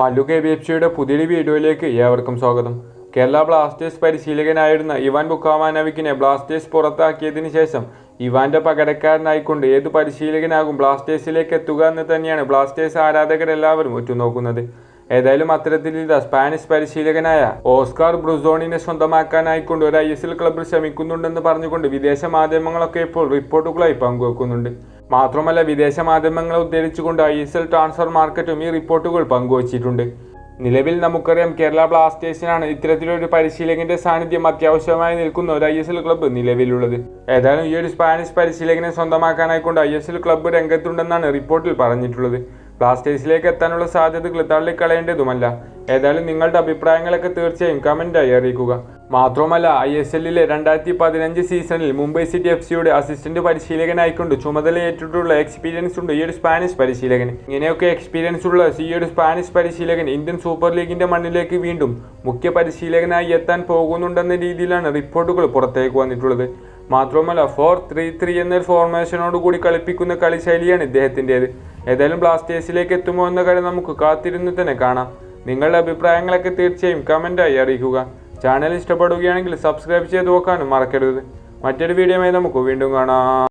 Mallu K B പുതിയൊരു വീഡിയോയിലേക്ക് ഏവർക്കും സ്വാഗതം. കേരള ബ്ലാസ്റ്റേഴ്സ് പരിശീലകനായിരുന്ന ഇവാൻ ബുക്കാമാനവിക്കിനെ ബ്ലാസ്റ്റേഴ്സ് പുറത്താക്കിയതിനു ശേഷം ഇവാന്റെ പകരക്കാരനായിക്കൊണ്ട് ഏത് പരിശീലകനാകും ബ്ലാസ്റ്റേഴ്സിലേക്ക് എത്തുക എന്ന് തന്നെയാണ് ബ്ലാസ്റ്റേഴ്സ് ആരാധകരെല്ലാവരും ഉറ്റുനോക്കുന്നത്. ഏതായാലും അത്തരത്തിൽ സ്പാനിഷ് പരിശീലകനായ ഓസ്കാർ ബ്രുസോണിനെ സ്വന്തമാക്കാനായിക്കൊണ്ട് ഒരു ഐ എസ് എൽ ക്ലബ്ബിൽ ശ്രമിക്കുന്നുണ്ടെന്ന് പറഞ്ഞുകൊണ്ട് വിദേശ മാധ്യമങ്ങളൊക്കെ ഇപ്പോൾ റിപ്പോർട്ടുകളായി പങ്കുവെക്കുന്നുണ്ട്. മാത്രമല്ല വിദേശ മാധ്യമങ്ങളെ ഉദ്ധരിച്ചുകൊണ്ട് ഐ എസ് എൽ ട്രാൻസ്ഫർ മാർക്കറ്റും ഈ റിപ്പോർട്ടുകൾ പങ്കുവച്ചിട്ടുണ്ട്. നിലവിൽ നമുക്കറിയാം കേരള ബ്ലാസ്റ്റേഴ്സിനാണ് ഇത്തരത്തിലൊരു പരിശീലകന്റെ സാന്നിധ്യം അത്യാവശ്യമായി നിൽക്കുന്ന ഒരു ഐ എസ് എൽ ക്ലബ്ബ് നിലവിലുള്ളത്. ഏതായാലും ഈ ഒരു സ്പാനിഷ് പരിശീലകനെ സ്വന്തമാക്കാനായിക്കൊണ്ട് ഐ എസ് എൽ ക്ലബ്ബ് രംഗത്തുണ്ടെന്നാണ് റിപ്പോർട്ടിൽ പറഞ്ഞിട്ടുള്ളത്. ബ്ലാസ്റ്റേഴ്സിലേക്ക് എത്താനുള്ള സാധ്യതകൾ തള്ളിക്കളയേണ്ടതുമല്ല ഏതായാലും നിങ്ങളുടെ അഭിപ്രായങ്ങളൊക്കെ തീർച്ചയായും കമന്റായി അറിയിക്കുക. മാത്രമല്ല ഐ എസ് എല്ലിലെ രണ്ടായിരത്തി പതിനഞ്ച് സീസണിൽ മുംബൈ സിറ്റി എഫ് സിയുടെ അസിസ്റ്റന്റ് പരിശീലകനായിക്കൊണ്ട് ചുമതലയേറ്റിട്ടുള്ള എക്സ്പീരിയൻസ് ഉണ്ട് ഈ ഒരു സ്പാനിഷ് പരിശീലകൻ. ഇങ്ങനെയൊക്കെ എക്സ്പീരിയൻസ് ഉള്ള ഈ ഒരു സ്പാനിഷ് പരിശീലകൻ ഇന്ത്യൻ സൂപ്പർ ലീഗിന്റെ മണ്ണിലേക്ക് വീണ്ടും മുഖ്യ പരിശീലകനായി എത്താൻ പോകുന്നുണ്ടെന്ന രീതിയിലാണ് റിപ്പോർട്ടുകൾ പുറത്തേക്ക് വന്നിട്ടുള്ളത്. മാത്രമല്ല ഫോർ ത്രീ ത്രീ എന്നൊരു ഫോർമേഷനോട് കൂടി കളിപ്പിക്കുന്ന കളിശൈലിയാണ് ഇദ്ദേഹത്തിന്റെത്. ഏതായാലും ബ്ലാസ്റ്റേഴ്സിലേക്ക് എത്തുമോ എന്ന കാര്യം നമുക്ക് കാത്തിരുന്ന് തന്നെ കാണാം. നിങ്ങളുടെ അഭിപ്രായങ്ങളൊക്കെ തീർച്ചയായും കമന്റായി അറിയിക്കുക. ചാനൽ ഇഷ്ടപ്പെടുകയാണെങ്കിൽ സബ്സ്ക്രൈബ് ചെയ്ത് നോക്കാനും മറക്കരുത്. മറ്റൊരു വീഡിയോയുമായി നമുക്ക് വീണ്ടും കാണാം.